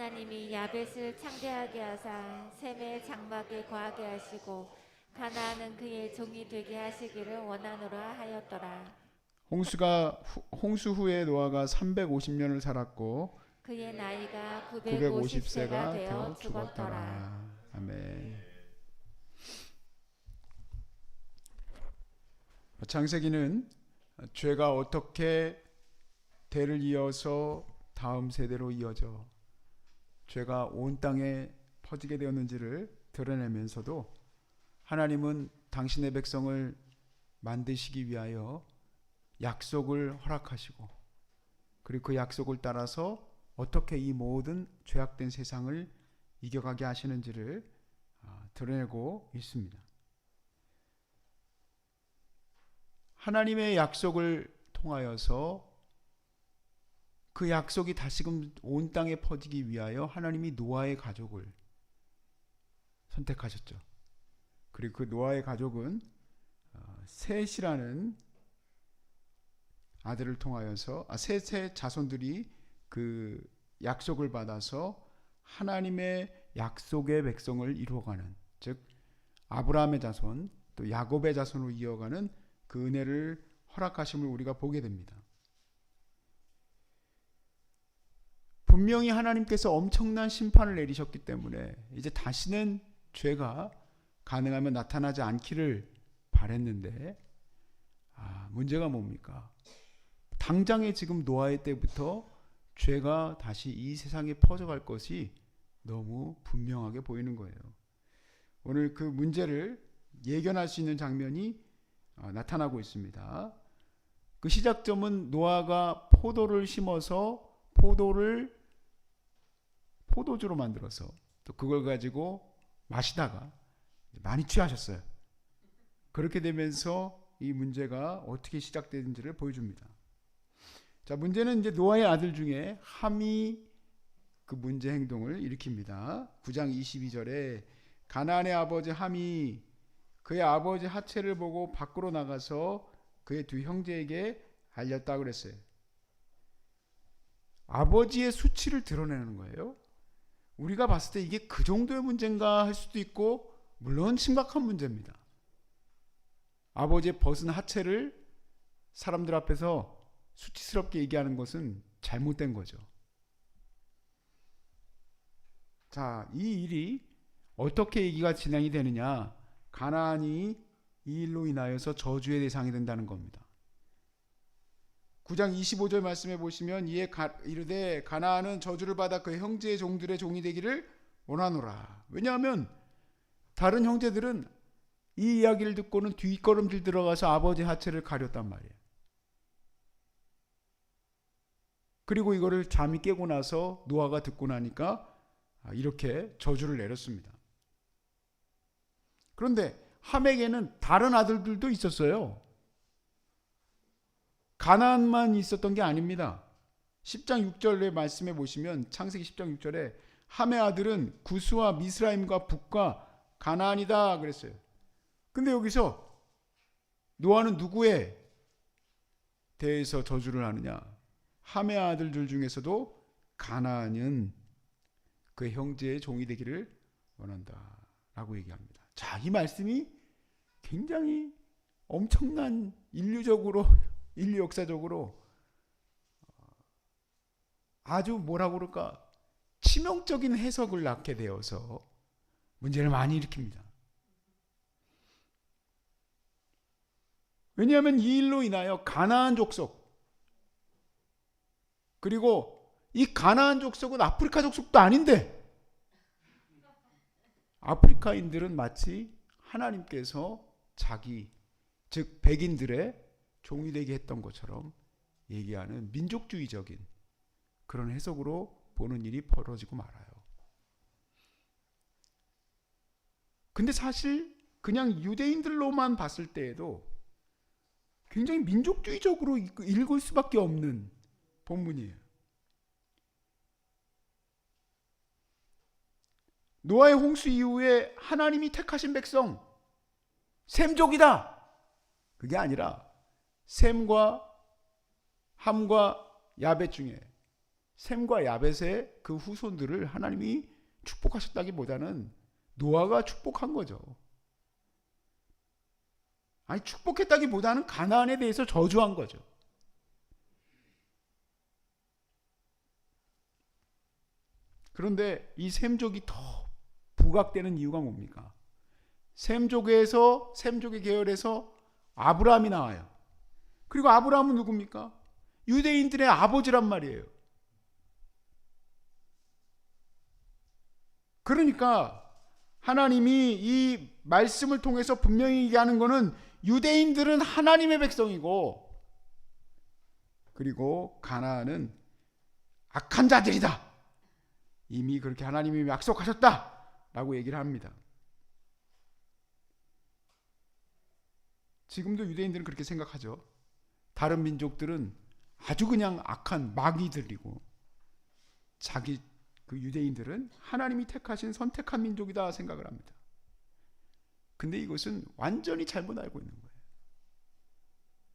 하나님이 야벳을 창대하게 하사 셈의 장막에 거하게 하시고 가나안은 그의 종이 되게 하시기를 원하노라 하였더라. 홍수가 후- 홍수 후에 노아가 350년을 살았고 그의 나이가 950세가 950세가 되어. 죽었더라. 아멘. 창세기는 죄가 어떻게 대를 이어서 다음 세대로 이어져 죄가 온 땅에 퍼지게 되었는지를 드러내면서도 하나님은 당신의 백성을 만드시기 위하여 약속을 허락하시고 그리고 그 약속을 따라서 어떻게 이 모든 죄악된 세상을 이겨가게 하시는지를 아, 드러내고 있습니다. 하나님의 약속을 통하여서 그 약속이 다시금 온 땅에 퍼지기 위하여 하나님이 노아의 가족을 선택하셨죠. 그리고 그 노아의 가족은 어, 셋이라는 아들을 통하여서 아, 셋의 자손들이 그 약속을 받아서 하나님의 약속의 백성을 이루어가는 즉 아브라함의 자손 또 야곱의 자손으로 이어가는 그 은혜를 허락하심을 우리가 보게 됩니다. 분명히 하나님께서 엄청난 심판을 내리셨기 때문에 이제 다시는 죄가 가능하면 나타나지 않기를 바랬는데 아, 문제가 뭡니까? 당장에 지금 노아의 때부터 죄가 다시 이 세상에 퍼져갈 것이 너무 분명하게 보이는 거예요. 오늘 그 문제를 예견할 수 있는 장면이 어, 나타나고 있습니다. 그 시작점은 노아가 포도를 심어서 포도를 포도주로 만들어서 또 그걸 가지고 마시다가 많이 취하셨어요. 그렇게 되면서 이 문제가 어떻게 시작되는지를 보여줍니다. 자, 문제는 이제 노아의 아들 중에 함이 그 문제 행동을 일으킵니다. 9장 22절에 가나안의 아버지 함이 그의 아버지 하체를 보고 밖으로 나가서 그의 두 형제에게 알렸다 그랬어요. 아버지의 수치를 드러내는 거예요. 우리가 봤을 때 이게 그 정도의 문제인가 할 수도 있고 물론 심각한 문제입니다. 아버지의 벗은 하체를 사람들 앞에서 수치스럽게 얘기하는 것은 잘못된 거죠. 자, 이 일이 어떻게 얘기가 진행이 되느냐? 가나안이 이 일로 인하여서 저주의 대상이 된다는 겁니다. 9장 25절 말씀해 보시면 이에 가, 이르되 가나안은 저주를 받아 그 형제의 종들의 종이 되기를 원하노라. 왜냐하면 다른 형제들은 이 이야기를 듣고는 뒷걸음질 들어가서 아버지 하체를 가렸단 말이에요. 그리고 이거를 잠이 깨고 나서 노아가 듣고 나니까 아, 이렇게 저주를 내렸습니다. 그런데 함에게는 다른 아들들도 있었어요. 가나안만 있었던 게 아닙니다. 10장 6절의 말씀에 보시면 창세기 10장 6절에 함의 아들은 구스와 미스라임과 북과 가나안이다 그랬어요. 근데 여기서 노아는 누구에 대해서 저주를 하느냐? 함의 아들들 중에서도 가나안은 그 형제의 종이 되기를 원한다라고 얘기합니다. 자, 이 말씀이 굉장히 엄청난 인류적으로 인류 역사적으로 아주 뭐라고 그럴까 치명적인 해석을 낳게 되어서 문제를 많이 일으킵니다. 왜냐하면 이 일로 인하여 가나안 족속 그리고 이 가나안 족속은 아프리카 족속도 아닌데 아프리카인들은 마치 하나님께서 자기 즉 백인들의 종이 되게 했던 것처럼 얘기하는 민족주의적인 그런 해석으로 보는 일이 벌어지고 말아요. 근데 사실 그냥 유대인들로만 봤을 때에도 굉장히 민족주의적으로 읽- 읽을 수밖에 없는 본문이에요. 노아의 홍수 이후에 하나님이 택하신 백성 셈족이다. 그게 아니라 셈과 함과 야벳 중에 셈과 야벳의 그 후손들을 하나님이 축복하셨다기보다는 노아가 축복한 거죠. 아니 축복했다기보다는 가나안에 대해서 저주한 거죠. 그런데 이 셈족이 더 부각되는 이유가 뭡니까? 셈족에서 셈족의 계열에서 아브라함이 나와요. 그리고 아브라함은 누굽니까? 유대인들의 아버지란 말이에요. 그러니까 하나님이 이 말씀을 통해서 분명히 얘기하는 것은 유대인들은 하나님의 백성이고 그리고 가나안은 악한 자들이다. 이미 그렇게 하나님이 약속하셨다라고 얘기를 합니다. 지금도 유대인들은 그렇게 생각하죠. 다른 민족들은 아주 그냥 악한 마귀들이고 자기 그 유대인들은 하나님이 택하신 선택한 민족이다 생각을 합니다. 근데 이것은 완전히 잘못 알고 있는 거예요.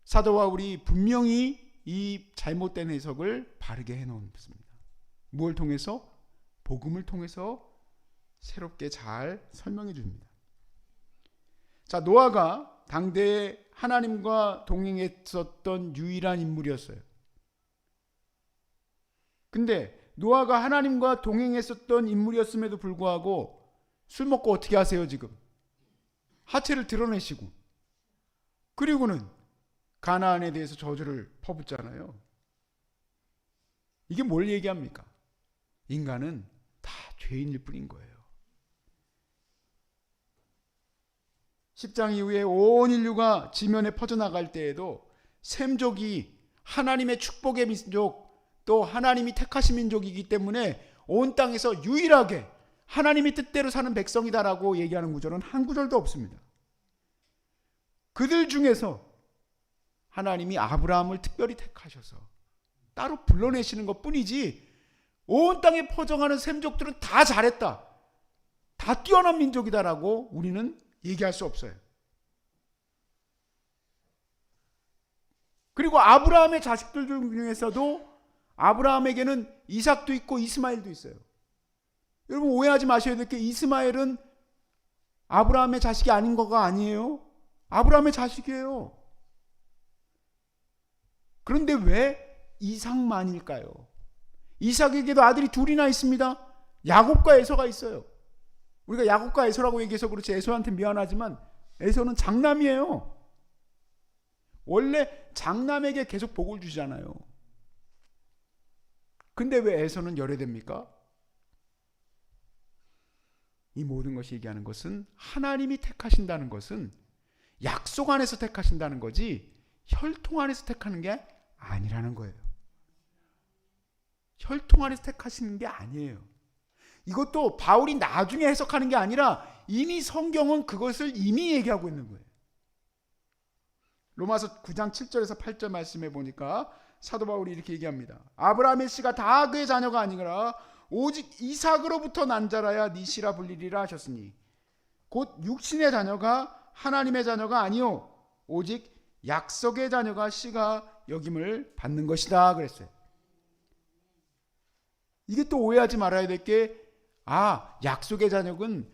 사도 바울이 분명히 이 잘못된 해석을 바르게 해 놓습니다. 무엇을 통해서? 복음을 통해서 새롭게 잘 설명해 줍니다. 자, 노아가 당대에 하나님과 동행했었던 유일한 인물이었어요. 근데 노아가 하나님과 동행했었던 인물이었음에도 불구하고 술 먹고 어떻게 하세요, 지금? 하체를 드러내시고 그리고는 가나안에 대해서 저주를 퍼붓잖아요. 이게 뭘 얘기합니까? 인간은 다 죄인일 뿐인 거예요. 10장 이후에 온 인류가 지면에 퍼져나갈 때에도 셈족이 하나님의 축복의 민족 또 하나님이 택하신 민족이기 때문에 온 땅에서 유일하게 하나님의 뜻대로 사는 백성이다라고 얘기하는 구절은 한 구절도 없습니다. 그들 중에서 하나님이 아브라함을 특별히 택하셔서 따로 불러내시는 것 뿐이지 온 땅에 퍼져가는 셈족들은 다 잘했다. 다 뛰어난 민족이다라고 우리는 얘기할 수 없어요. 그리고 아브라함의 자식들 중에서도 아브라함에게는 이삭도 있고 이스마엘도 있어요. 여러분 오해하지 마셔야 될 게 이스마엘은 아브라함의 자식이 아닌 거가 아니에요. 아브라함의 자식이에요. 그런데 왜 이삭만일까요? 이삭에게도 아들이 둘이나 있습니다. 야곱과 에서가 있어요. 우리가 야곱과 에서라고 얘기해서 그렇지 에서한테 미안하지만 에서는 장남이에요. 원래 장남에게 계속 복을 주잖아요. 근데 왜 에서는 열애됩니까? 이 모든 것이 얘기하는 것은 하나님이 택하신다는 것은 약속 안에서 택하신다는 거지 혈통 안에서 택하는 게 아니라는 거예요. 혈통 안에서 택하시는 게 아니에요. 이것도 바울이 나중에 해석하는 게 아니라 이미 성경은 그것을 이미 얘기하고 있는 거예요. 로마서 9장 7절에서 8절 말씀해 보니까 사도 바울이 이렇게 얘기합니다. 아브라함의 씨가 다 그의 자녀가 아니라 오직 이삭으로부터 난 자라야 네 씨라 불리리라 하셨으니 곧 육신의 자녀가 하나님의 자녀가 아니요 오직 약속의 자녀가 씨가 여김을 받는 것이다 그랬어요. 이게 또 오해하지 말아야 될 게 아, 약속의 자녀는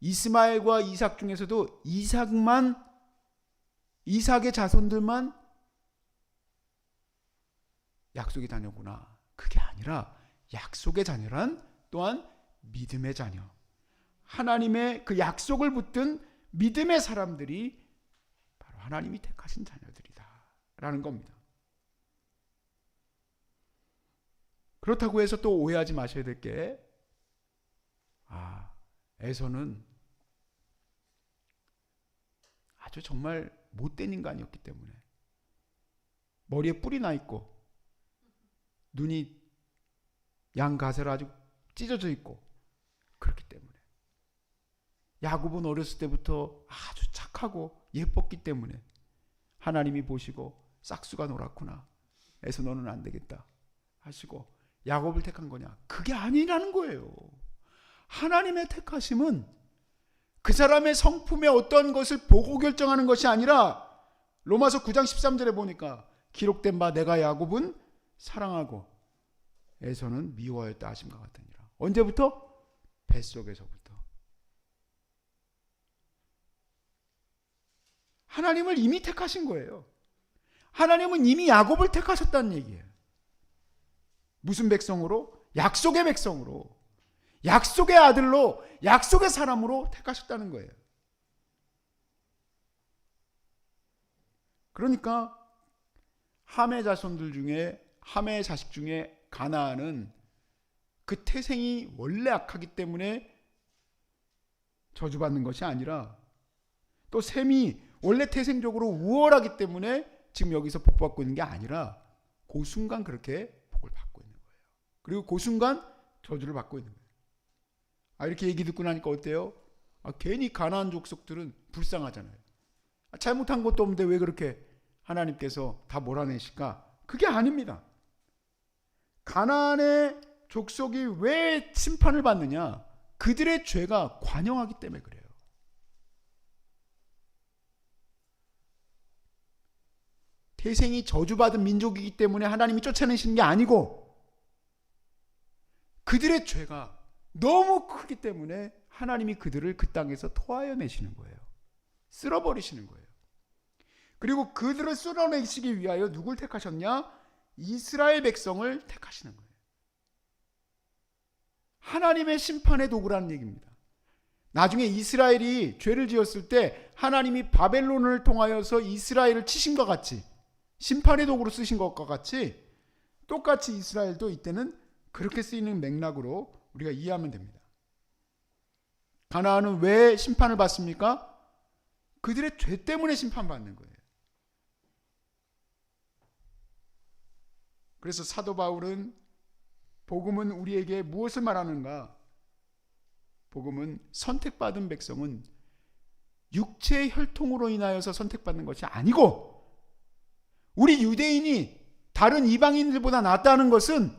이스마엘과 이삭 중에서도 이삭만 이삭의 자손들만 약속의 자녀구나. 그게 아니라 약속의 자녀란 또한 믿음의 자녀. 하나님의 그 약속을 붙든 믿음의 사람들이 바로 하나님이 택하신 자녀들이다라는 겁니다. 그렇다고 해서 또 오해하지 마셔야 될 게, 아, 에서는 아주 정말 못된 인간이었기 때문에 머리에 뿔이 나 있고 눈이 양가세로 아주 찢어져 있고 그렇기 때문에 야곱은 어렸을 때부터 아주 착하고 예뻤기 때문에 하나님이 보시고 싹수가 노랗구나. 에서 너는 안 되겠다 하시고 야곱을 택한 거냐? 그게 아니라는 거예요. 하나님의 택하심은 그 사람의 성품의 어떤 것을 보고 결정하는 것이 아니라 로마서 9장 13절에 보니까 기록된 바 내가 야곱은 사랑하고 에서는 미워하였다 하심과 같으니라. 언제부터? 뱃속에서부터. 하나님을 이미 택하신 거예요. 하나님은 이미 야곱을 택하셨다는 얘기예요. 무슨 백성으로? 약속의 백성으로. 약속의 아들로, 약속의 사람으로 택하셨다는 거예요. 그러니까 함의 자손들 중에 함의 자식 중에 가나안은 그 태생이 원래 악하기 때문에 저주받는 것이 아니라 또 셈이 원래 태생적으로 우월하기 때문에 지금 여기서 복 받고 있는 게 아니라 그 순간 그렇게 복을 받고 있는 거예요. 그리고 그 순간 저주를 받고 있는 거예요. 아 이렇게 얘기 듣고 나니까 어때요? 아, 괜히 가나안 족속들은 불쌍하잖아요. 아, 잘못한 것도 없는데 왜 그렇게 하나님께서 다 몰아내실까? 그게 아닙니다. 가나안의 족속이 왜 심판을 받느냐? 그들의 죄가 관영하기 때문에 그래요. 태생이 저주받은 민족이기 때문에 하나님이 쫓아내시는 게 아니고 그들의 죄가 너무 크기 때문에 하나님이 그들을 그 땅에서 토하여 내시는 거예요. 쓸어버리시는 거예요. 그리고 그들을 쓸어내시기 위하여 누굴 택하셨냐? 이스라엘 백성을 택하시는 거예요. 하나님의 심판의 도구라는 얘기입니다. 나중에 이스라엘이 죄를 지었을 때 하나님이 바벨론을 통하여서 이스라엘을 치신 것 같이 심판의 도구로 쓰신 것과 같이 똑같이 이스라엘도 이때는 그렇게 쓰이는 맥락으로 우리가 이해하면 됩니다. 가나안은 왜 심판을 받습니까? 그들의 죄 때문에 심판받는 거예요. 그래서 사도 바울은 복음은 우리에게 무엇을 말하는가? 복음은 선택받은 백성은 육체의 혈통으로 인하여서 선택받는 것이 아니고 우리 유대인이 다른 이방인들보다 낫다는 것은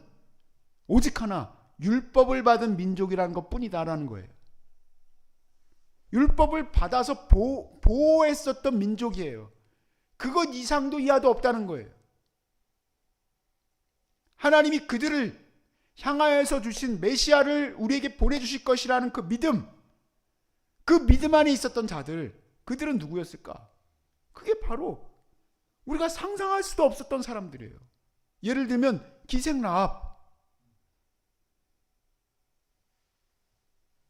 오직 하나 율법을 받은 민족이라는 것 뿐이다라는 거예요. 율법을 받아서 보, 보호했었던 민족이에요. 그것 이상도 이하도 없다는 거예요. 하나님이 그들을 향하여서 주신 메시아를 우리에게 보내주실 것이라는 그 믿음, 그 믿음 안에 있었던 자들, 그들은 누구였을까? 그게 바로 우리가 상상할 수도 없었던 사람들이에요. 예를 들면 기생 라합,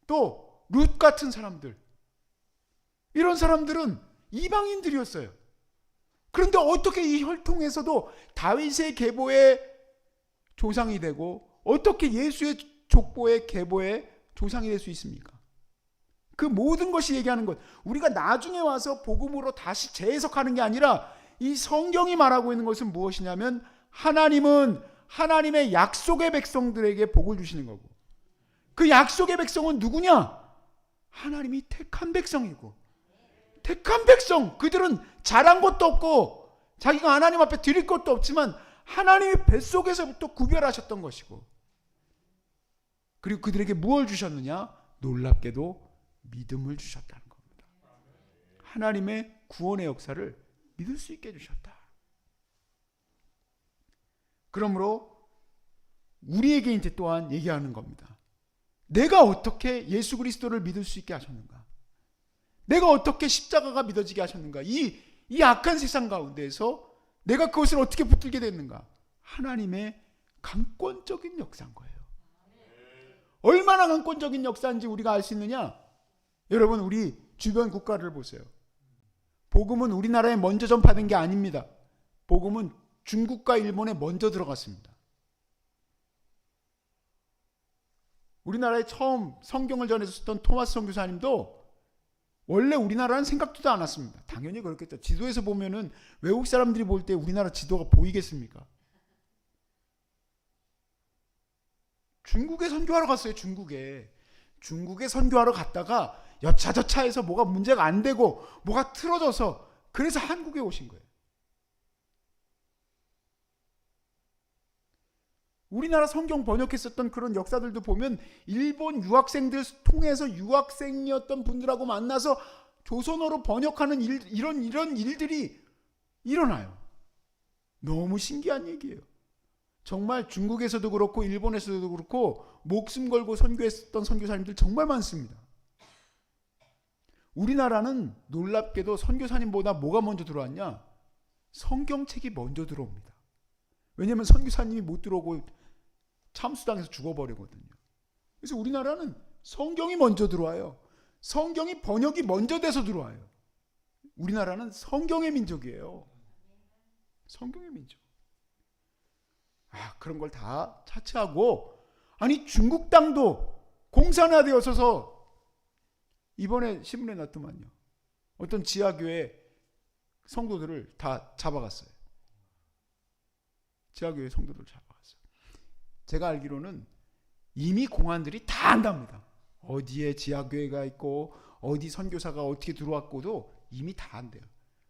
또 룻 같은 사람들, 이런 사람들은 이방인들이었어요. 그런데 어떻게 이 혈통에서도 다윗의 계보의 조상이 되고 어떻게 예수의 족보의 계보의 조상이 될 수 있습니까? 그 모든 것이 얘기하는 것. 우리가 나중에 와서 복음으로 다시 재해석하는 게 아니라 이 성경이 말하고 있는 것은 무엇이냐면 하나님은 하나님의 약속의 백성들에게 복을 주시는 거고 그 약속의 백성은 누구냐? 하나님이 택한 백성이고 택한 백성 그들은 잘한 것도 없고 자기가 하나님 앞에 드릴 것도 없지만 하나님이 뱃속에서부터 구별하셨던 것이고 그리고 그들에게 무엇을 주셨느냐? 놀랍게도 믿음을 주셨다는 겁니다. 하나님의 구원의 역사를 믿을 수 있게 해주셨다. 그러므로 우리에게 이제 또한 얘기하는 겁니다. 내가 어떻게 예수 그리스도를 믿을 수 있게 하셨는가? 내가 어떻게 십자가가 믿어지게 하셨는가? 이, 이 악한 세상 가운데에서 내가 그것을 어떻게 붙들게 됐는가? 하나님의 강권적인 역사인 거예요. 얼마나 강권적인 역사인지 우리가 알 수 있느냐? 여러분, 우리 주변 국가를 보세요. 복음은 우리나라에 먼저 전파된 게 아닙니다. 복음은 중국과 일본에 먼저 들어갔습니다. 우리나라에 처음 성경을 전해줬던 토마스 선교사님도 원래 우리나라는 생각지도 않았습니다. 당연히 그렇겠죠. 지도에서 보면은 외국 사람들이 볼 때 우리나라 지도가 보이겠습니까? 중국에 선교하러 갔어요. 중국에. 중국에 선교하러 갔다가 여차저차해서 뭐가 문제가 안 되고 뭐가 틀어져서 그래서 한국에 오신 거예요. 우리나라 성경 번역했었던 그런 역사들도 보면 일본 유학생들 통해서 유학생이었던 분들하고 만나서 조선어로 번역하는 일, 이런 이런 일들이 일어나요. 너무 신기한 얘기예요. 정말 중국에서도 그렇고 일본에서도 그렇고 목숨 걸고 선교했던 선교사님들 정말 많습니다. 우리나라는 놀랍게도 선교사님보다 뭐가 먼저 들어왔냐? 성경책이 먼저 들어옵니다. 왜냐하면 선교사님이 못 들어오고 참수당해서 죽어버리거든요. 그래서 우리나라는 성경이 먼저 들어와요. 성경이 번역이 먼저 돼서 들어와요. 우리나라는 성경의 민족이에요. 성경의 민족. 아, 그런 걸 다 차치하고 아니 중국 땅도 공산화되어 있어서 이번에 신문에 났더만요. 어떤 지하교회 성도들을 다 잡아갔어요. 지하교회 성도들 잡아갔어요. 제가 알기로는 이미 공안들이 다 안답니다. 어디에 지하교회가 있고 어디 선교사가 어떻게 들어왔고도 이미 다 안돼요.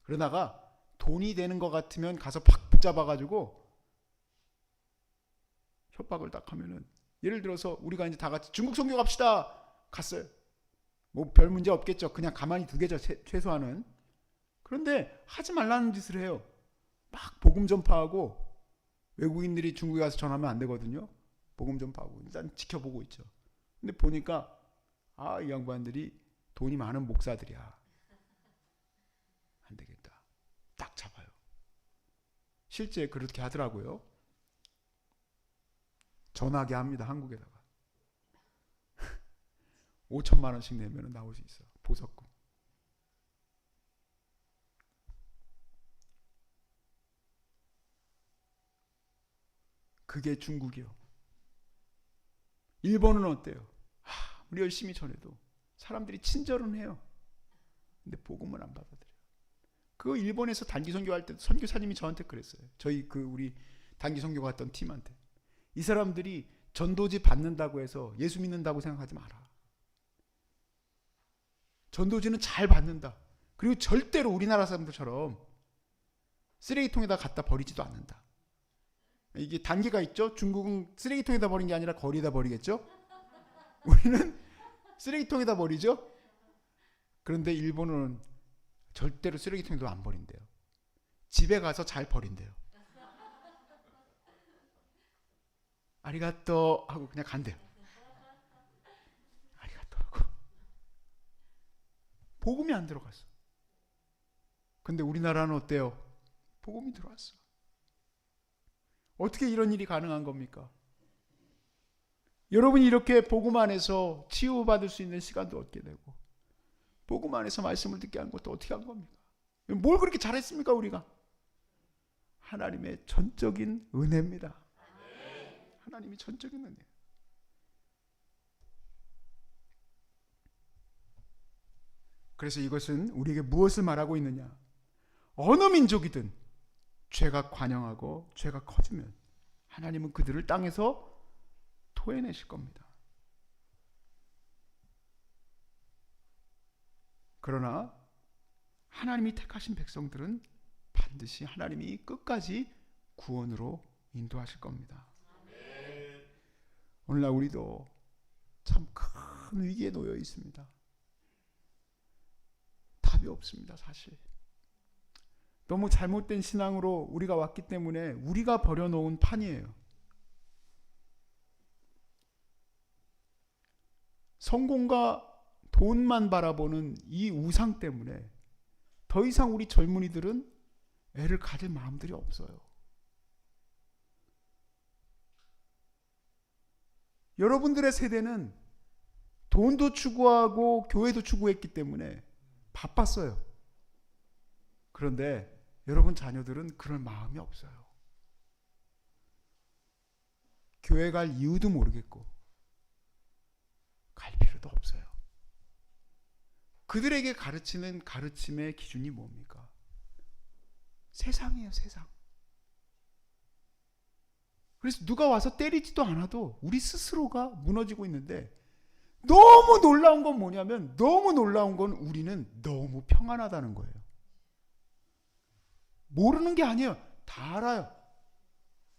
그러다가 돈이 되는 것 같으면 가서 팍 붙잡아가지고 협박을 딱 하면은 예를 들어서 우리가 이제 다 같이 중국 선교 갑시다 갔어요. 뭐 별 문제 없겠죠. 그냥 가만히 두겠죠. 최- 최소한은. 그런데 하지 말라는 짓을 해요. 막 복음 전파하고 외국인들이 중국에 가서 전하면 안 되거든요. 복음 전파하고 일단 지켜보고 있죠. 근데 보니까 아 이 양반들이 돈이 많은 목사들이야. 안 되겠다. 딱 잡아요. 실제 그렇게 하더라고요. 전화게 합니다. 한국에다가. 5천만 원씩 내면 나올 수 있어. 보석금. 그게 중국이요. 일본은 어때요? 하, 우리 열심히 전해도 사람들이 친절은 해요. 근데 복음은 안 받아들여요. 그 일본에서 단기 선교할 때 선교사님이 저한테 그랬어요. 저희 그 우리 단기 선교 갔던 팀한테 이 사람들이 전도지 받는다고 해서 예수 믿는다고 생각하지 마라. 전도지는 잘 받는다. 그리고 절대로 우리나라 사람들처럼 쓰레기통에다 갖다 버리지도 않는다. 이게 단계가 있죠. 중국은 쓰레기통에다 버린 게 아니라 거리에다 버리겠죠. 우리는 쓰레기통에다 버리죠. 그런데 일본은 절대로 쓰레기통에도 안 버린대요. 집에 가서 잘 버린대요. 아리가또 하고 그냥 간대요. 아리가또 하고. 복음이 안 들어갔어. 근데 우리나라는 어때요? 복음이 들어왔어. 어떻게 이런 일이 가능한 겁니까? 여러분이 이렇게 복음 안에서 치유받을 수 있는 시간도 얻게 되고 복음 안에서 말씀을 듣게 한 것도 어떻게 한 겁니까? 뭘 그렇게 잘했습니까 우리가? 하나님의 전적인 은혜입니다. 하나님이 전적인 은혜. 그래서 이것은 우리에게 무엇을 말하고 있느냐? 어느 민족이든 죄가 관영하고 죄가 커지면 하나님은 그들을 땅에서 토해내실 겁니다. 그러나 하나님이 택하신 백성들은 반드시 하나님이 끝까지 구원으로 인도하실 겁니다. 오늘날 우리도 참 큰 위기에 놓여 있습니다. 답이 없습니다, 사실. 너무 잘못된 신앙으로 우리가 왔기 때문에 우리가 버려놓은 판이에요. 성공과 돈만 바라보는 이 우상 때문에 더 이상 우리 젊은이들은 애를 가질 마음들이 없어요. 여러분들의 세대는 돈도 추구하고 교회도 추구했기 때문에 바빴어요. 그런데 여러분 자녀들은 그럴 마음이 없어요. 교회 갈 이유도 모르겠고 갈 필요도 없어요. 그들에게 가르치는 가르침의 기준이 뭡니까? 세상이에요, 세상. 그래서 누가 와서 때리지도 않아도 우리 스스로가 무너지고 있는데 너무 놀라운 건 뭐냐면 너무 놀라운 건 우리는 너무 평안하다는 거예요. 모르는 게 아니에요. 다 알아요.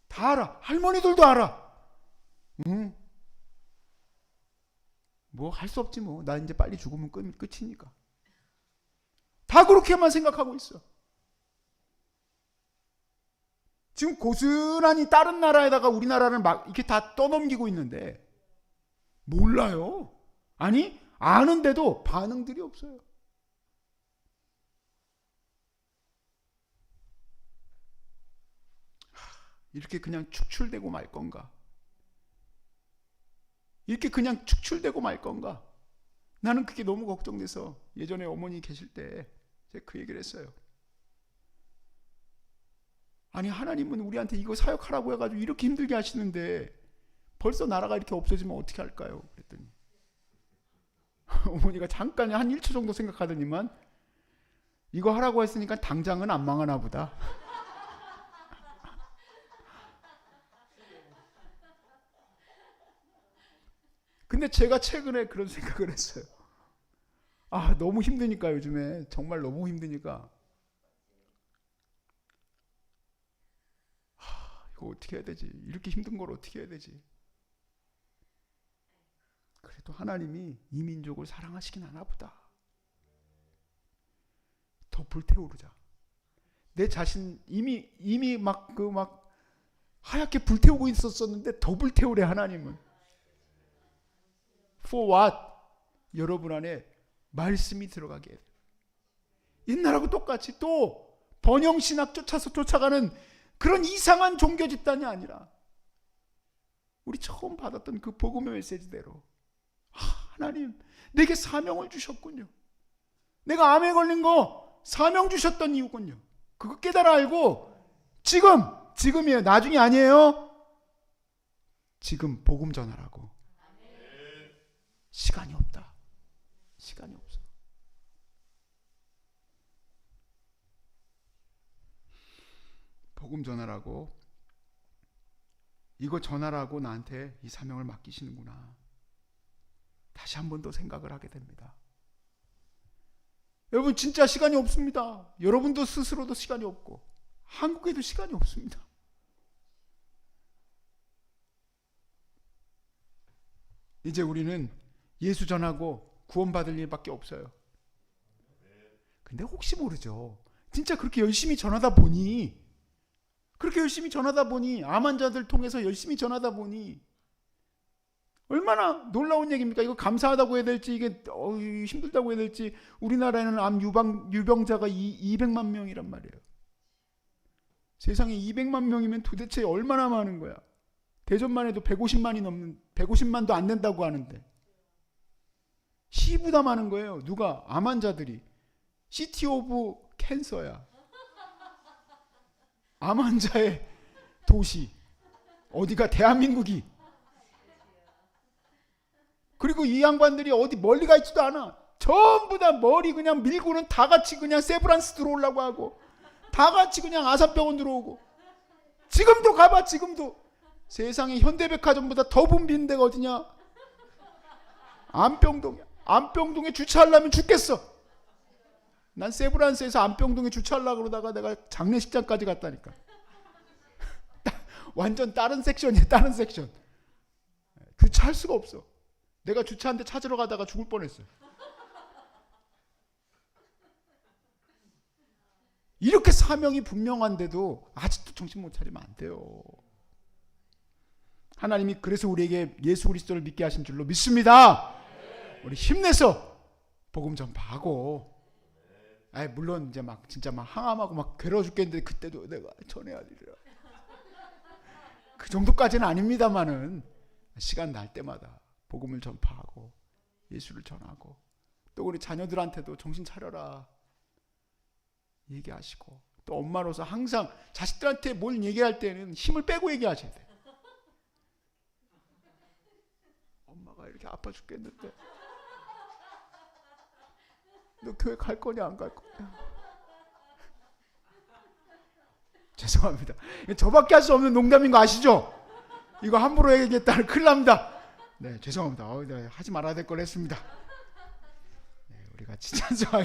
다 알아. 할머니들도 알아. 응. 뭐 할 수 없지 뭐. 나 이제 빨리 죽으면 끝, 끝이니까. 다 그렇게만 생각하고 있어. 지금 고스란히 다른 나라에다가 우리나라를 막 이렇게 다 떠넘기고 있는데 몰라요. 아니 아는데도 반응들이 없어요. 이렇게 그냥 축출되고 말 건가? 이렇게 그냥 축출되고 말 건가? 나는 그게 너무 걱정돼서 예전에 어머니 계실 때 제가 그 얘기를 했어요. 아니 하나님은 우리한테 이거 사역하라고 해가지고 이렇게 힘들게 하시는데 벌써 나라가 이렇게 없어지면 어떻게 할까요? 그랬더니 어머니가 잠깐 한 1초 정도 생각하더니만 이거 하라고 했으니까 당장은 안 망하나 보다. 근데 제가 최근에 그런 생각을 했어요. 아, 너무 힘드니까 요즘에 정말 너무 힘드니까 하, 이거 어떻게 해야 되지? 이렇게 힘든 걸 어떻게 해야 되지? 그래도 하나님이 이 민족을 사랑하시긴 하나 보다. 더 불태우자. 내 자신 이미 이미 막그 막 하얗게 불태우고 있었었는데 더 불태우래 하나님은. For what? 여러분 안에 말씀이 들어가게 해요. 옛날하고 똑같이 또 번영 신학 쫓아서 쫓아가는 그런 이상한 종교 집단이 아니라 우리 처음 받았던 그 복음의 메시지대로 아, 하나님 내게 사명을 주셨군요. 내가 암에 걸린 거 사명 주셨던 이유군요. 그거 깨달아 알고 지금 지금이에요. 나중이 아니에요. 지금 복음 전하라고. 시간이 없다. 시간이 없어. 복음 전하라고 이거 전하라고 나한테 이 사명을 맡기시는구나. 다시 한 번 더 생각을 하게 됩니다. 여러분 진짜 시간이 없습니다. 여러분도 스스로도 시간이 없고 한국에도 시간이 없습니다. 이제 우리는 예수 전하고 구원받을 일밖에 없어요. 근데 혹시 모르죠. 진짜 그렇게 열심히 전하다 보니 그렇게 열심히 전하다 보니 암 환자들 통해서 열심히 전하다 보니 얼마나 놀라운 얘기입니까? 이거 감사하다고 해야 될지 이게 어, 힘들다고 해야 될지 우리나라에는 암 유방 유병자가 이, 200만 명이란 말이에요. 세상에 200만 명이면 도대체 얼마나 많은 거야? 대전만 해도 150만이 넘는 150만도 안 된다고 하는데 시부다 많은 거예요. 누가 암 환자들이 시티 오브 캔서야. 암 환자의 도시 어디가 대한민국이 그리고 이 양반들이 어디 멀리 가 있지도 않아. 전부 다 머리 그냥 밀고는 다 같이 그냥 세브란스 들어오려고 하고 다 같이 그냥 아산병원 들어오고 지금도 가봐 지금도 세상에 현대백화점보다 더 붐비는 데가 어디냐? 안병동이야. 안병동에 주차하려면 죽겠어. 난 세브란스에서 안병동에 주차하려고 그러다가 내가 장례식장까지 갔다니까. 완전 다른 섹션이야, 다른 섹션. 주차할 수가 없어. 내가 주차한 데 찾으러 가다가 죽을 뻔했어요. 이렇게 사명이 분명한데도 아직도 정신 못 차리면 안 돼요. 하나님이 그래서 우리에게 예수 그리스도를 믿게 하신 줄로 믿습니다. 우리 힘내서 복음 전파하고 아 물론 이제 막 진짜 막 항암하고 막 괴로워 죽겠는데 그때도 내가 전해야 되리라. 그 정도까지는 아닙니다만은 시간 날 때마다 복음을 전파하고 예수를 전하고 또 우리 자녀들한테도 정신 차려라. 얘기하시고 또 엄마로서 항상 자식들한테 뭘 얘기할 때는 힘을 빼고 얘기하셔야 돼요. 엄마가 이렇게 아파 죽겠는데 너 교회 갈 거냐 안 갈 거냐? 죄송합니다. 저밖에 할 수 없는 농담인 거 아시죠? 이거 함부로 얘기했다는 큰일 납니다. 네, 죄송합니다. 어, 네, 하지 말아야 될 걸 했습니다. 네, 우리 같이 찬송하겠습니다.